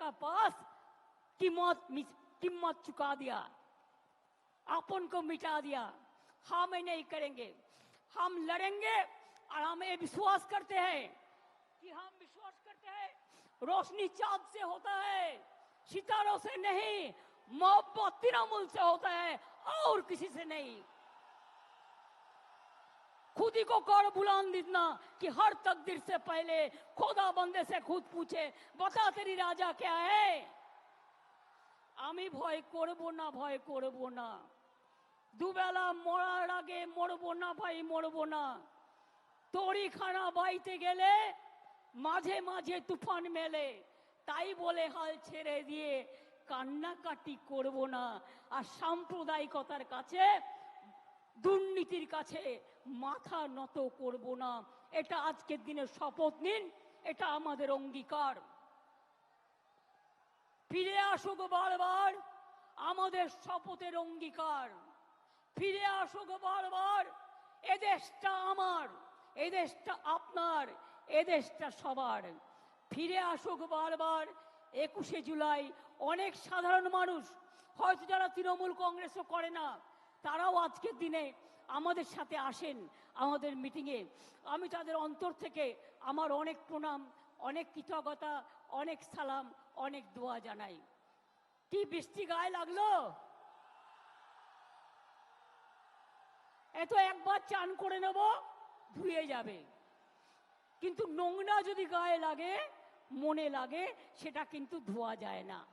का पास कीमत कीमत चुका दिया अपन को मिटा दिया। हम ये नहीं करेंगे। हम लड़ेंगे और हम ये विश्वास करते हैं कि हम विश्वास करते हैं। रोशनी चाँद से होता है, सितारों से नहीं, मोहब्बत तृणमूल से होता है और किसी से नहीं। खुद ही को कर बुलंद इतना कि हर तकदीर से पहले खोदा बंदे से खुद पूछे बता तेरी राजा क्या है আমি ভয় করব না ভয় করব না দুবেলা মরার আগে মরবো না ভাই মরবো না তরিখানা বাইতে গেলে মাঝে মাঝে তুফান মেলে তাই বলে হাল ছেড়ে দিয়ে কান্নাকাটি করব না আর সাম্প্রদায়িকতার কাছে দুর্নীতির কাছে মাথা নত করব না। এটা আজকের দিনের শপথ নিন, এটা আমাদের অঙ্গীকার। ফিরে আসুক বারবার আমাদের শপথের অঙ্গীকার। ফিরে আসুক বারবার এদেশটা আমার এদেশটা আপনার এদেশটা সবার। ফিরে আসুক বারবার, একুশে জুলাই অনেক সাধারণ মানুষ, হয়তো যারা তৃণমূল কংগ্রেসও করে না তারাও আজকের দিনে আমাদের সাথে আসেন, আমাদের মিটিংয়ে। আমি তাদের অন্তর থেকে আমার অনেক প্রণাম, অনেক কৃতজ্ঞতা, অনেক সালাম, অনেক দোয়া জানাই। কি বৃষ্টি গায়ে লাগল? এত একবার চান করে নেব, ধুয়ে যাবে। কিন্তু নোংরা যদি গায়ে লাগে, মনে লাগে, সেটা কিন্তু ধোয়া যায় না।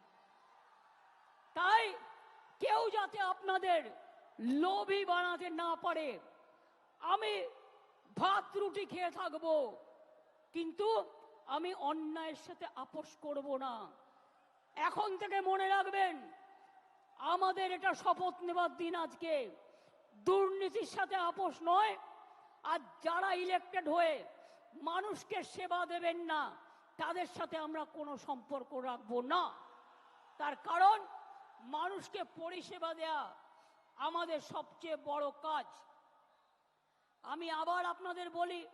তাই কেউ যাতে আপনাদের লোভী বানাতে না পারে। আমি ভাত, রুটি খেয়ে থাকব, কিন্তু আমি অন্যায়ের সাথে আপোষ করব না। এখন থেকে মনে রাখবেন, আমাদের এটা শপথ নেবার দিন আজকে। দুর্নীতির সাথে আপোষ নয়, আর যারা ইলেক্টেড হয়ে মানুষকে সেবা দেবেন না, তাদের সাথে আমরা কোনো সম্পর্ক রাখব না। তার কারণ, মানুষকে পরিষেবা দেয়া আমাদের সবচেয়ে বড় কাজ। আমি আবার আপনাদের বলি,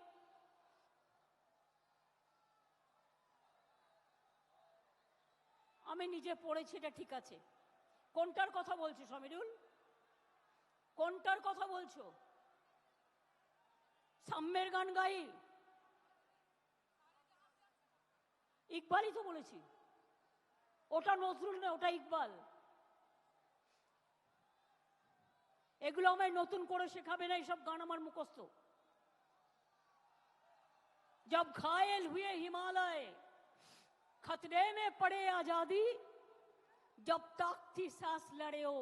আমি নিজে পড়েছি, এটা ঠিক আছে। কোনটার কথা বলছো, সমীরুল? কোনটার কথা বলছো? সাম্যের গান গাই। ইকবালই তো বলেছি। ওটা নজরুল না ওটা ইকবাল। এগুলো আমায় নতুন করে শেখাবে না এইসব গান আমার মুখস্থ जब घायल हुए हिमालय खतरे में पड़े आजादी जब तक थी सांस लड़े हो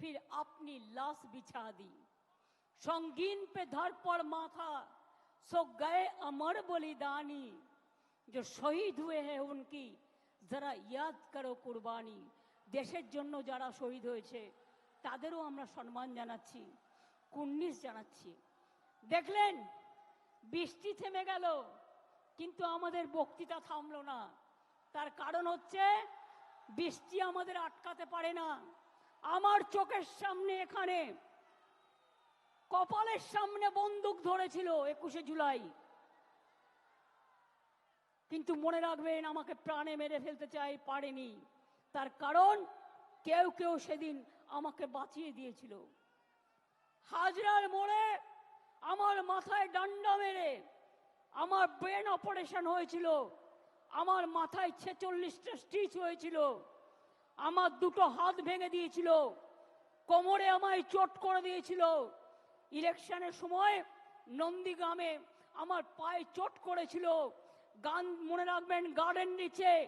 फिर अपनी लाश बिछा दी संगीन पे धर पर माथा सो गए अमर बलिदानी जो শহীদ हुए हैं उनकी যারা ইয়াদ করো কুরবানি দেশের জন্য যারা শহীদ হয়েছে তাদেরও আমরা সম্মান জানাচ্ছি কুন্নিস জানাচ্ছি। দেখলেন, বৃষ্টি থেমে গেল, কিন্তু আমাদের বক্তৃতা থামলো না। তার কারণ হচ্ছে, বৃষ্টি আমাদের আটকাতে পারে না। আমার চোখের সামনে এখানে, কপালের সামনে বন্দুক ধরেছিল একুশে জুলাই। কিন্তু মনে রাখবেন, আমাকে প্রাণে মেরে ফেলতে চাই, পারেনি। তার কারণ, কেউ কেউ সেদিন আমাকে বাঁচিয়ে দিয়েছিল। হাজরার মোড়ে আমার মাথায় ডান্ডা মেরে আমার ব্রেন অপারেশন হয়েছিল। আমার মাথায় ছেচল্লিশটা স্টিচ হয়েছিল। আমার দুটো হাত ভেঙে দিয়েছিল। কোমরে আমায় চোট করে দিয়েছিল। ইলেকশনের সময় নন্দীগ্রামে আমার পায়ে চোট করেছিল। গান মনে রাখবেন, গার্ডেন নিচে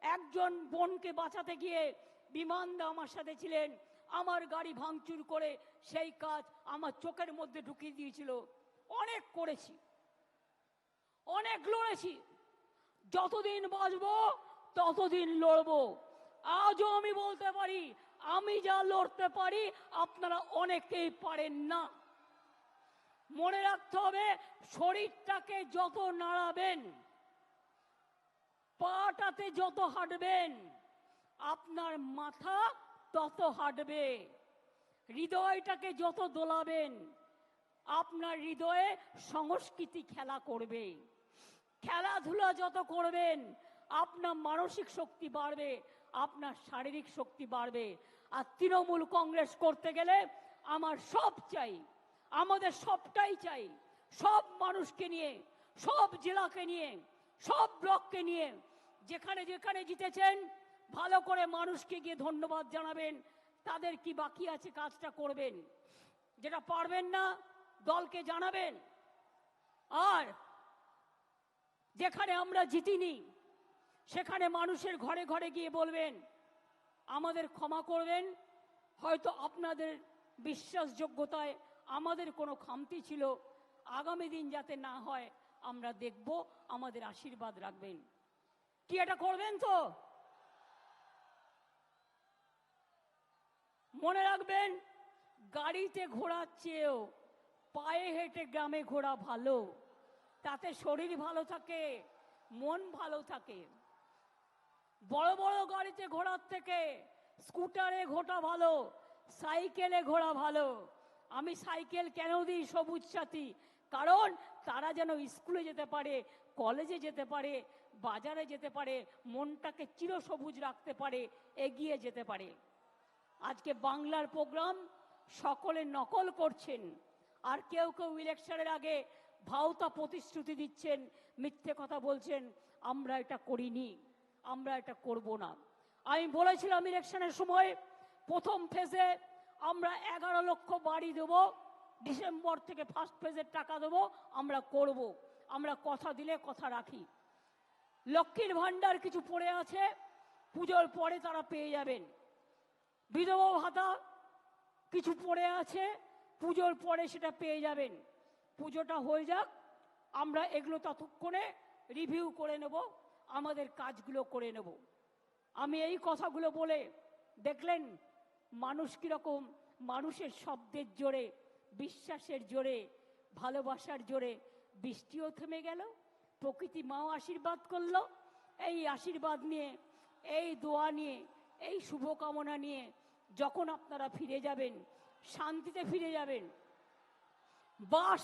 একজন বোনকে বাঁচাতে গিয়ে বিমানদা আমার সাথে ছিলেন। আমার গাড়ি ভাঙচুর করে সেই কাজ আমার চোখের মধ্যে ঢুকিয়ে দিয়েছিল। অনেক করেছি। অনেক লড়েছি। যতদিন বাঁচবো, ততদিন লড়বো। আজও আমি বলতে পারি, আমি যা লড়তে পারি, আপনারা অনেকেই পারেন না। মনে রাখতে হবে, শরীরটাকে যত নাড়াবেন, পাটাতে যত হাঁটবেন, আপনার মাথা তত হাঁটবে। হৃদয়টাকে যত দোলাবেন, আপনার হৃদয়ে সংস্কৃতি খেলা করবে। খেলাধুলা যত করবেন, আপনার মানসিক শক্তি বাড়বে, আপনার শারীরিক শক্তি বাড়বে। আর তৃণমূল কংগ্রেস করতে গেলে আমার সব চাই, আমাদের সবটাই চাই। সব মানুষকে নিয়ে, সব জেলাকে নিয়ে, সব ব্লককে নিয়ে, যেখানে যেখানে জিতেছেন ভালো করে মানুষকে গিয়ে ধন্যবাদ জানাবেন। তাদের কি বাকি আছে কাজটা করবেন? যেটা পারবেন না, দলকে জানাবেন। আর যেখানে আমরা জিতিনি, সেখানে মানুষের ঘরে ঘরে গিয়ে বলবেন, আমাদের ক্ষমা করবেন। হয়তো আপনাদের বিশ্বাসযোগ্যতায় আমাদের কোনো খামতি ছিল। আগামী দিন যাতে না হয়, আমরা দেখব, আমাদের আশীর্বাদ রাখবেন। কি এটা করবেন তো? মনে রাখবেন, গাড়িতে ঘোরার চেয়েও পায়ে হেঁটে গ্রামে ঘোরা ভালো। তাতে শরীর ভালো থাকে, মন ভালো থাকে। বড় বড় গাড়িতে ঘোরার থেকে স্কুটারে ঘোরা ভালো, সাইকেলে ঘোরা ভালো। আমি সাইকেল কেন দিই সবুজ সাথী কারণ তারা যেন স্কুলে যেতে পারে, কলেজে যেতে পারে, বাজারে যেতে পারে, মনটাকে চিরসবুজ রাখতে পারে, এগিয়ে যেতে পারে। আজকে বাংলার প্রোগ্রাম সকলে নকল করছেন। আর কেউ কেউ ইলেকশনের আগে ভাওতা প্রতিশ্রুতি দিচ্ছেন, মিথ্যে কথা বলছেন, আমরা এটা করিনি, আমরা এটা করব না। আমি বলেছিলাম ইলেকশনের সময় প্রথম ফেজে আমরা এগারো লক্ষ বাড়ি দেব, ডিসেম্বর থেকে ফার্স্ট ফেজের টাকা দেবো, আমরা করব, আমরা কথা দিলে কথা রাখি। লক্ষ্মীর ভাণ্ডার কিছু পড়ে আছে, পুজোর পরে তারা পেয়ে যাবেন। বিধবা ভাতা কিছু পড়ে আছে, পুজোর পরে সেটা পেয়ে যাবেন। পুজোটা হয়ে যাক, আমরা এগুলো ততক্ষণে রিভিউ করে নেব, আমাদের কাজগুলো করে নেব। আমি এই কথাগুলো বলে দেখলেন মানুষ কীরকম, মানুষের শব্দের জোরে, বিশ্বাসের জোরে, ভালোবাসার জোরে বৃষ্টিও থেমে গেল, প্রকৃতি মাও আশীর্বাদ করল। এই আশীর্বাদ নিয়ে, এই দোয়া নিয়ে এই শুভকামনা নিয়ে যখন আপনারা ফিরে যাবেন শান্তিতে ফিরে যাবেন বাস